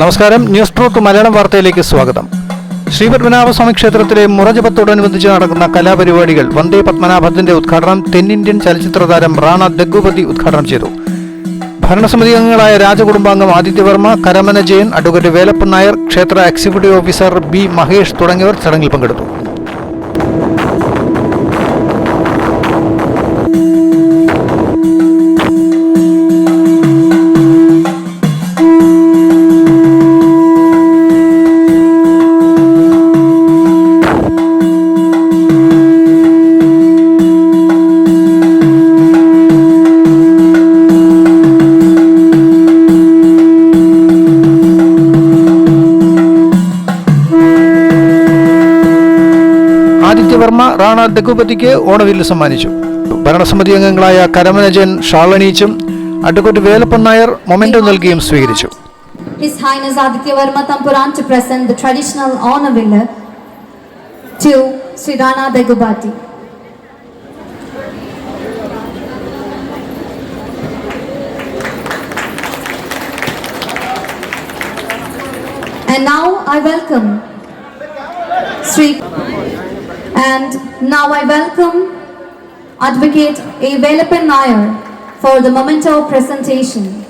നമസ്കാരം. News talk Malayalam വാർത്തയിലേക്ക് സ്വാഗതം. ശ്രീപത്മനാഭസ്വാമി ക്ഷേത്രത്തിലെ മുറജപത്തോടനുബന്ധിച്ച് നടക്കുന്ന കലാപരിപാടികൾ വന്ദേ പത്മനാഭത്തിന്റെ ഉദ്ഘാടനം തെന്നിന്ത്യൻ ചലച്ചിത്ര താരം റാണ ദഗുപതി ഉദ്ഘാടനം ചെയ്തു. ഭരണസമിതി അംഗങ്ങളായ രാജകുടുംബാംഗം ആദിത്യവർമ്മ കരമന ജയൻ അഡ്വക്കേറ്റ് വേലപ്പൻ നായർ ക്ഷേത്ര എക്സിക്യൂട്ടീവ് ഓഫീസർ ബി മഹേഷ് തുടങ്ങിയവർ ചടങ്ങിൽ പങ്കെടുത്തു. ആദിത്യവർമ്മ റാണ ദഗുപതിക്ക് ഓണവില്ല് സമ്മാനിച്ചു ഭരണസമിതി അംഗങ്ങളായ കരമനജൻ ഷാളണീച്ചും അഡ്വക്കേറ്റ് വേലപ്പൻ നായർ മൊമെന്റോ നൽകിയും സ്വീകരിച്ചു His Highness Aditya Varma Tampuran to present the traditional honor villa to Sri Rana Degubati. And now I welcome Sri and now I welcome Advocate A. Velapan Nair for the memento presentation.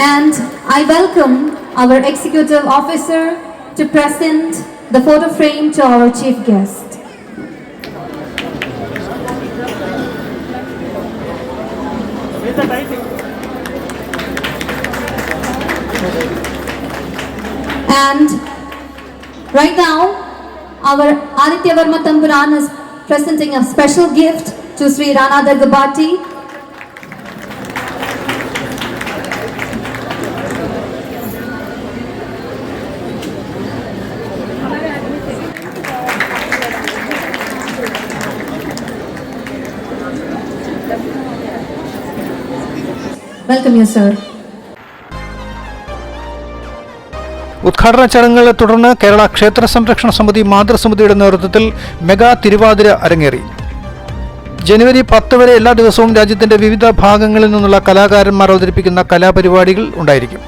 And I welcome our executive officer to present the photo frame to our chief guest. And right now, our Aditya Varma Tampuran is presenting a special gift to Sri Rana Dagabati Welcome you, sir. ഉദ്ഘാടന ചടങ്ങുകളെ തുടർന്ന് കേരള ക്ഷേത്ര സംരക്ഷണ സമിതി മാതൃസമിതിയുടെ നേതൃത്വത്തിൽ mega Thiruvathira അരങ്ങേറി. ജനുവരി പത്ത് വരെ എല്ലാ ദിവസവും രാജ്യത്തിന്റെ വിവിധ ഭാഗങ്ങളിൽ നിന്നുള്ള കലാകാരന്മാർ അവതരിപ്പിക്കുന്ന കലാപരിപാടികൾ ഉണ്ടായിരിക്കും.